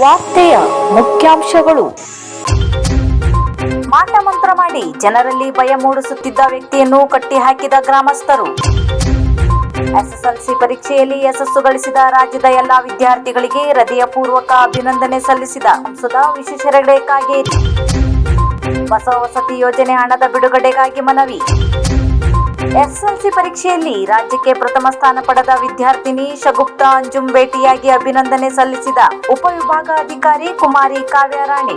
ವಾರ್ತೆಯ ಮುಖ್ಯಾಂಶಗಳು. ಮಾಟ ಮಂತ್ರ ಮಾಡಿ ಜನರಲ್ಲಿ ಭಯ ಮೂಡಿಸುತ್ತಿದ್ದ ವ್ಯಕ್ತಿಯನ್ನು ಕಟ್ಟಿಹಾಕಿದ ಗ್ರಾಮಸ್ಥರು. ಎಸ್ಎಸ್ಎಲ್ಸಿ ಪರೀಕ್ಷೆಯಲ್ಲಿ ಯಶಸ್ಸು ಗಳಿಸಿದ ರಾಜ್ಯದ ಎಲ್ಲಾ ವಿದ್ಯಾರ್ಥಿಗಳಿಗೆ ಹೃದಯಪೂರ್ವಕ ಅಭಿನಂದನೆ ಸಲ್ಲಿಸಿದ ಸಂಸದ ವಿಶ್ವೇಶ್ವರ ಕಾಗೇರಿ. ಬಸವ ವಸತಿ ಯೋಜನೆ ಹಣದ ಬಿಡುಗಡೆಗಾಗಿ ಮನವಿ. ಎಸ್ಎಲ್ಸಿ ಪರೀಕ್ಷೆಯಲ್ಲಿ ರಾಜ್ಯಕ್ಕೆ ಪ್ರಥಮ ಸ್ಥಾನ ಪಡೆದ ವಿದ್ಯಾರ್ಥಿನಿ ಶಗುಪ್ತಾ ಅಂಜುಂ ಭೇಟಿಯಾಗಿ ಅಭಿನಂದನೆ ಸಲ್ಲಿಸಿದ ಉಪವಿಭಾಗಾಧಿಕಾರಿ ಕುಮಾರಿ ಕಾವ್ಯರಾಣಿ.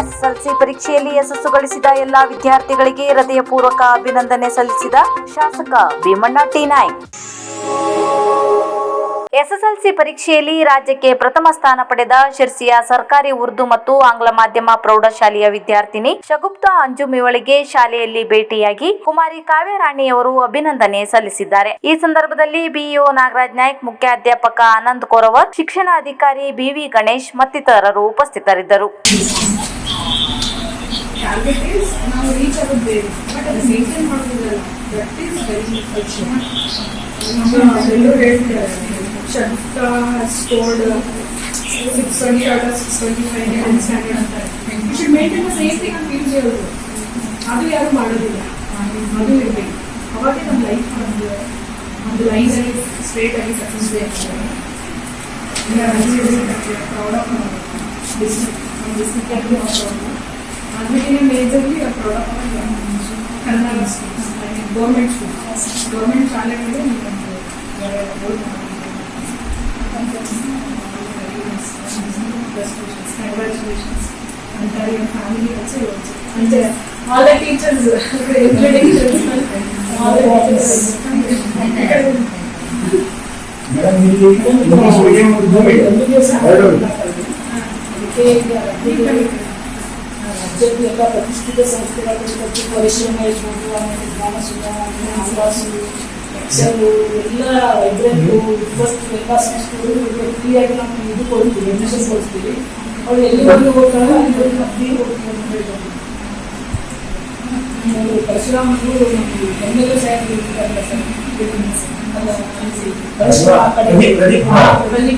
ಎಸ್ಎಲ್ಸಿ ಪರೀಕ್ಷೆಯಲ್ಲಿ ಯಶಸ್ಸು ಗಳಿಸಿದ ಎಲ್ಲಾ ವಿದ್ಯಾರ್ಥಿಗಳಿಗೆ ಹೃದಯಪೂರ್ವಕ ಅಭಿನಂದನೆ ಸಲ್ಲಿಸಿದ ಶಾಸಕ ಭೀಮಣ್ಣ ಟಿ ನಾಯ್ಕ್. ಎಸ್ಎಸ್ಎಲ್ಸಿ ಪರೀಕ್ಷೆಯಲ್ಲಿ ರಾಜ್ಯಕ್ಕೆ ಪ್ರಥಮ ಸ್ಥಾನ ಪಡೆದ ಶಿರ್ಸಿಯ ಸರ್ಕಾರಿ ಉರ್ದು ಮತ್ತು ಆಂಗ್ಲ ಮಾಧ್ಯಮ ಪ್ರೌಢಶಾಲೆಯ ವಿದ್ಯಾರ್ಥಿನಿ ಶಗುಪ್ತಾ ಅಂಜುಮ್ ಇವಳಿಗೆ ಶಾಲೆಯಲ್ಲಿ ಭೇಟಿಯಾಗಿ ಕುಮಾರಿ ಕಾವ್ಯರಾಣಿಯವರು ಅಭಿನಂದನೆ ಸಲ್ಲಿಸಿದ್ದಾರೆ. ಈ ಸಂದರ್ಭದಲ್ಲಿ ಬಿಇಒ ನಾಗರಾಜ್ ನಾಯ್ಕ್, ಮುಖ್ಯಾಧ್ಯಾಪಕ ಆನಂದ್ ಕೋರವರ್ ಶಿಕ್ಷಣಾಧಿಕಾರಿ ಬಿವಿ ಗಣೇಶ್ ಮತ್ತಿತರರು ಉಪಸ್ಥಿತರಿದ್ದರು. ಟಾರ್ಗೆಟ್ ಇಸ್ ನಾವು ರೀಚ್ ಆಗೋದು ಬೇರೆ ಬಟ್ ಅದು ಮೇಂಟೈನ್ ಮಾಡೋದಿಲ್ಲ ದಟ್ ಈಸ್ ವೆರಿ ನಮ್ಮ ಎಲ್ಲರೂ ಹೇಳ್ತಿದ್ದಾರೆ ಶಬ್ದ scored six twenty out of six twenty five ten standard ಅಂತಾರೆ you should maintain the same thing ಅಂತ ಪಿ ಅವರು ಅದು ಯಾರು ಮಾಡೋದಿಲ್ಲ ಅದು ಇರಬೇಕು ಅವಾಗೇ ನಮ್ಮ ಲೈಫ್ ಒಂದು ಒಂದು ಲೈಫಲ್ಲಿ ಸ್ಟ್ರೇಟ್ ಆಗಿ success proud of business business ಆಮೇಲೆ majorly product Kannada schools government schools government ಶಾಲೆಗಳು ಕಂಗ್ರ್ಯಾಚುಲೇಷನ್ಸ್ ಅಂತಾರೆ ಫ್ಯಾಮಿಲಿ ಆಲ್ಸೋ అంటే all the teachers including all the teachers madam ಇಲ್ಲಿ ಇಂಗ್ಲಿಷ್ ಮೀಡಿಯಂ ರಾಜ್ಯದ ಎಲ್ಲ ಪ್ರತಿಷ್ಠಿತ ಸಂಸ್ಥೆಗಳಲ್ಲಿ ಮತ್ತು ಪರಿಶ್ರಮ ಇರ್ಬೋದು ಆಮೇಲೆ ಗ್ರಾಮ ಸುಧಾರಣೆ ಆವಾಸು ಎಕ್ಸೆಲ್ ಎಲ್ಲ ಲೈಬ್ರರಿ ಇವತ್ತು ಎಲ್ಲ ಸಂಸ್ಥೆಗಳು ಫ್ರೀಯಾಗಿ ನಾವು ಇದು ಕೊಡ್ತೀವಿ ಅಡ್ಮಿಷನ್ ಕೊಡ್ತೀವಿ ಅವ್ರು ಎಲ್ಲಿವರೆಗೂ ಹೋಗ್ತಾರೋ ಅಲ್ಲಿವರೆಗೂ ನಾವು ಫ್ರೀ ಹೋಗ್ತೀವಿ ಅಂತ ಹೇಳ್ಬೋದು ಆಮೇಲೆ ಪರಶುರಾಮರು ನಮಗೆ ಬೆಂಗಳೂರು ಸೈಡ್ ಇರ್ತಾರಲ್ಲ ಸರ್ ಅಲ್ಲ ಪರಶುರಾಮ ಆ ಕಡೆ ಪ್ರದೀಪ್- ಪ್ರದೀಪ್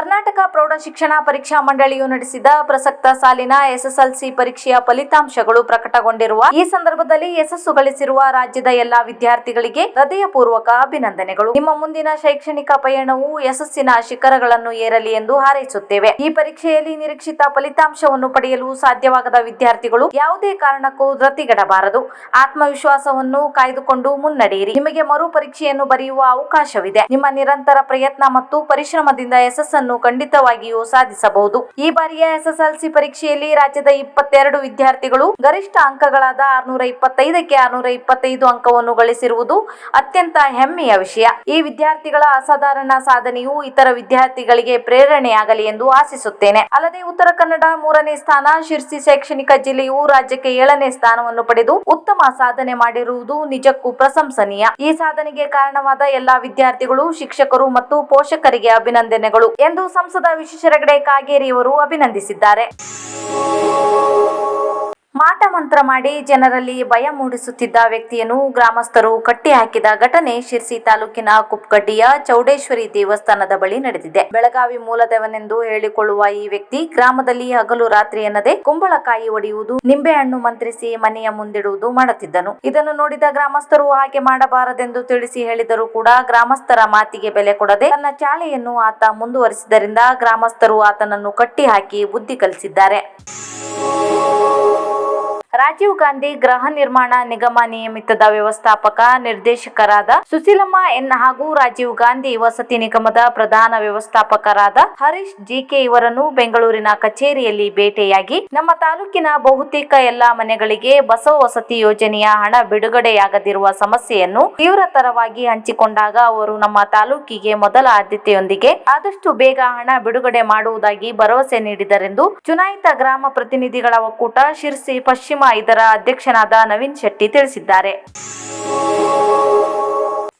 ಕರ್ನಾಟಕ ಪ್ರೌಢ ಶಿಕ್ಷಣ ಪರೀಕ್ಷಾ ಮಂಡಳಿಯು ನಡೆಸಿದ ಪ್ರಸಕ್ತ ಸಾಲಿನ ಎಸ್ಎಸ್ಎಲ್ಸಿ ಪರೀಕ್ಷೆಯ ಫಲಿತಾಂಶಗಳು ಪ್ರಕಟಗೊಂಡಿರುವ ಈ ಸಂದರ್ಭದಲ್ಲಿ ಯಶಸ್ಸು ಗಳಿಸಿರುವ ರಾಜ್ಯದ ಎಲ್ಲಾ ವಿದ್ಯಾರ್ಥಿಗಳಿಗೆ ಹೃದಯಪೂರ್ವಕ ಅಭಿನಂದನೆಗಳು. ನಿಮ್ಮ ಮುಂದಿನ ಶೈಕ್ಷಣಿಕ ಪಯಣವು ಯಶಸ್ಸಿನ ಶಿಖರಗಳನ್ನು ಏರಲಿ ಎಂದು ಹಾರೈಸುತ್ತೇವೆ. ಈ ಪರೀಕ್ಷೆಯಲ್ಲಿ ನಿರೀಕ್ಷಿತ ಫಲಿತಾಂಶವನ್ನು ಪಡೆಯಲು ಸಾಧ್ಯವಾಗದ ವಿದ್ಯಾರ್ಥಿಗಳು ಯಾವುದೇ ಕಾರಣಕ್ಕೂ ಧೃತಿಗೆಡಬಾರದು. ಆತ್ಮವಿಶ್ವಾಸವನ್ನು ಕಾಯ್ದುಕೊಂಡು ಮುನ್ನಡೆಯಿರಿ. ನಿಮಗೆ ಮರು ಪರೀಕ್ಷೆಯನ್ನು ಬರೆಯುವ ಅವಕಾಶವಿದೆ. ನಿಮ್ಮ ನಿರಂತರ ಪ್ರಯತ್ನ ಮತ್ತು ಪರಿಶ್ರಮದಿಂದ ಯಶಸ್ಸನ್ನು ಖಂಡಿತವಾಗಿಯೂ ಸಾಧಿಸಬಹುದು. ಈ ಬಾರಿಯ ಎಸ್ಎಸ್ಎಲ್ಸಿ ಪರೀಕ್ಷೆಯಲ್ಲಿ ರಾಜ್ಯದ ಇಪ್ಪತ್ತೆರಡು ವಿದ್ಯಾರ್ಥಿಗಳು ಗರಿಷ್ಠ ಅಂಕಗಳಾದ ಆರ್ನೂರ ಇಪ್ಪತ್ತೈದಕ್ಕೆ ಆರ್ನೂರ ಇಪ್ಪತ್ತೈದು ಅಂಕವನ್ನು ಗಳಿಸಿರುವುದು ಅತ್ಯಂತ ಹೆಮ್ಮೆಯ ವಿಷಯ. ಈ ವಿದ್ಯಾರ್ಥಿಗಳ ಅಸಾಧಾರಣ ಸಾಧನೆಯು ಇತರ ವಿದ್ಯಾರ್ಥಿಗಳಿಗೆ ಪ್ರೇರಣೆಯಾಗಲಿ ಎಂದು ಆಶಿಸುತ್ತೇನೆ. ಅಲ್ಲದೆ ಉತ್ತರ ಕನ್ನಡ ಮೂರನೇ ಸ್ಥಾನ, ಶಿರ್ಸಿ ಶೈಕ್ಷಣಿಕ ಜಿಲ್ಲೆಯು ರಾಜ್ಯಕ್ಕೆ ಏಳನೇ ಸ್ಥಾನವನ್ನು ಪಡೆದು ಉತ್ತಮ ಸಾಧನೆ ಮಾಡಿರುವುದು ನಿಜಕ್ಕೂ ಪ್ರಶಂಸನೀಯ. ಈ ಸಾಧನೆಗೆ ಕಾರಣವಾದ ಎಲ್ಲಾ ವಿದ್ಯಾರ್ಥಿಗಳು, ಶಿಕ್ಷಕರು ಮತ್ತು ಪೋಷಕರಿಗೆ ಅಭಿನಂದನೆಗಳು ಎಂದು ಸಂಸದ ವಿಶ್ವೇಶ್ವರ ಕಾಗೇರಿಯವರು ಅಭಿನಂದಿಸಿದ್ದಾರೆ. ಮಾಟ ಮಂತ್ರ ಮಾಡಿ ಜನರಲ್ಲಿ ಭಯ ಮೂಡಿಸುತ್ತಿದ್ದ ವ್ಯಕ್ತಿಯನ್ನು ಗ್ರಾಮಸ್ಥರು ಕಟ್ಟಿಹಾಕಿದ ಘಟನೆ ಶಿರ್ಸಿ ತಾಲೂಕಿನ ಕುಪ್ಕಡ್ಡಿಯ ಚೌಡೇಶ್ವರಿ ದೇವಸ್ಥಾನದ ಬಳಿ ನಡೆದಿದೆ. ಬೆಳಗಾವಿ ಮೂಲದವನೆಂದು ಹೇಳಿಕೊಳ್ಳುವ ಈ ವ್ಯಕ್ತಿ ಗ್ರಾಮದಲ್ಲಿ ಹಗಲು ರಾತ್ರಿ ಎನ್ನದೆ ಕುಂಬಳಕಾಯಿ ಒಡೆಯುವುದು, ನಿಂಬೆಹಣ್ಣು ಮಂತ್ರಿಸಿ ಮನೆಯ ಮುಂದಿಡುವುದು ಮಾಡುತ್ತಿದ್ದನು. ಇದನ್ನು ನೋಡಿದ ಗ್ರಾಮಸ್ಥರು ಹಾಗೆ ಮಾಡಬಾರದೆಂದು ತಿಳಿಸಿ ಹೇಳಿದರೂ ಕೂಡ ಗ್ರಾಮಸ್ಥರ ಮಾತಿಗೆ ಬೆಲೆ ಕೊಡದೆ ತನ್ನ ಚಾಳೆಯನ್ನು ಆತ ಮುಂದುವರಿಸಿದರಿಂದ ಗ್ರಾಮಸ್ಥರು ಆತನನ್ನು ಕಟ್ಟಿಹಾಕಿ ಬುದ್ಧಿ ಕಲಿಸಿದ್ದಾರೆ. ರಾಜೀವ್ ಗಾಂಧಿ ಗೃಹ ನಿರ್ಮಾಣ ನಿಗಮ ನಿಯಮಿತದ ವ್ಯವಸ್ಥಾಪಕ ನಿರ್ದೇಶಕರಾದ ಸುಶೀಲಮ್ಮ ಎನ್ ಹಾಗೂ ರಾಜೀವ್ ಗಾಂಧಿ ವಸತಿ ನಿಗಮದ ಪ್ರಧಾನ ವ್ಯವಸ್ಥಾಪಕರಾದ ಹರೀಶ್ ಜಿಕೆ ಇವರನ್ನು ಬೆಂಗಳೂರಿನ ಕಚೇರಿಯಲ್ಲಿ ಭೇಟಿಯಾಗಿ, ನಮ್ಮ ತಾಲೂಕಿನ ಬಹುತೇಕ ಎಲ್ಲಾ ಮನೆಗಳಿಗೆ ಬಸವ ವಸತಿ ಯೋಜನೆಯ ಹಣ ಬಿಡುಗಡೆಯಾಗದಿರುವ ಸಮಸ್ಯೆಯನ್ನು ತೀವ್ರತರವಾಗಿ ಹಂಚಿಕೊಂಡಾಗ ಅವರು ನಮ್ಮ ತಾಲೂಕಿಗೆ ಮೊದಲ ಆದ್ಯತೆಯೊಂದಿಗೆ ಆದಷ್ಟು ಬೇಗ ಹಣ ಬಿಡುಗಡೆ ಮಾಡುವುದಾಗಿ ಭರವಸೆ ನೀಡಿದರೆಂದು ಚುನಾಯಿತ ಗ್ರಾಮ ಪ್ರತಿನಿಧಿಗಳ ಒಕ್ಕೂಟ ಶಿರ್ಸಿ ಪಶ್ಚಿಮ ಇದರ ಅಧ್ಯಕ್ಷನಾದ ನವೀನ್ ಶೆಟ್ಟಿ ತಿಳಿಸಿದ್ದಾರೆ.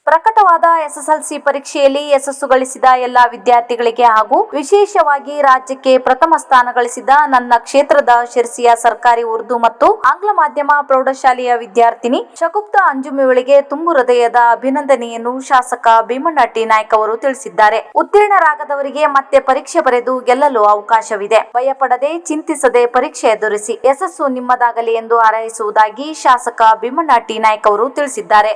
ಪ್ರಕಟವಾದ ಎಸ್ಎಸ್ಎಲ್ಸಿ ಪರೀಕ್ಷೆಯಲ್ಲಿ ಯಶಸ್ಸು ಗಳಿಸಿದ ಎಲ್ಲಾ ವಿದ್ಯಾರ್ಥಿಗಳಿಗೆ ಹಾಗೂ ವಿಶೇಷವಾಗಿ ರಾಜ್ಯಕ್ಕೆ ಪ್ರಥಮ ಸ್ಥಾನ ಗಳಿಸಿದ ನನ್ನ ಕ್ಷೇತ್ರದ ಶಿರ್ಸಿಯ ಸರ್ಕಾರಿ ಉರ್ದು ಮತ್ತು ಆಂಗ್ಲ ಮಾಧ್ಯಮ ಪ್ರೌಢಶಾಲೆಯ ವಿದ್ಯಾರ್ಥಿನಿ ಶಗುಪ್ತ ಅಂಜುಮಿವಳಿಗೆ ತುಂಬು ಹೃದಯದ ಅಭಿನಂದನೆಯನ್ನು ಶಾಸಕ ಭೀಮಣ್ಣ ಟಿ ನಾಯ್ಕ ಅವರು ತಿಳಿಸಿದ್ದಾರೆ. ಉತ್ತೀರ್ಣರಾಗದವರಿಗೆ ಮತ್ತೆ ಪರೀಕ್ಷೆ ಬರೆದು ಗೆಲ್ಲಲು ಅವಕಾಶವಿದೆ. ಭಯಪಡದೆ ಚಿಂತಿಸದೆ ಪರೀಕ್ಷೆ ಎದುರಿಸಿ ಯಶಸ್ಸು ನಿಮ್ಮದಾಗಲಿ ಎಂದು ಹಾರೈಸುವುದಾಗಿ ಶಾಸಕ ಭೀಮಣ್ಣ ಟಿ ನಾಯ್ಕ ಅವರು ತಿಳಿಸಿದ್ದಾರೆ.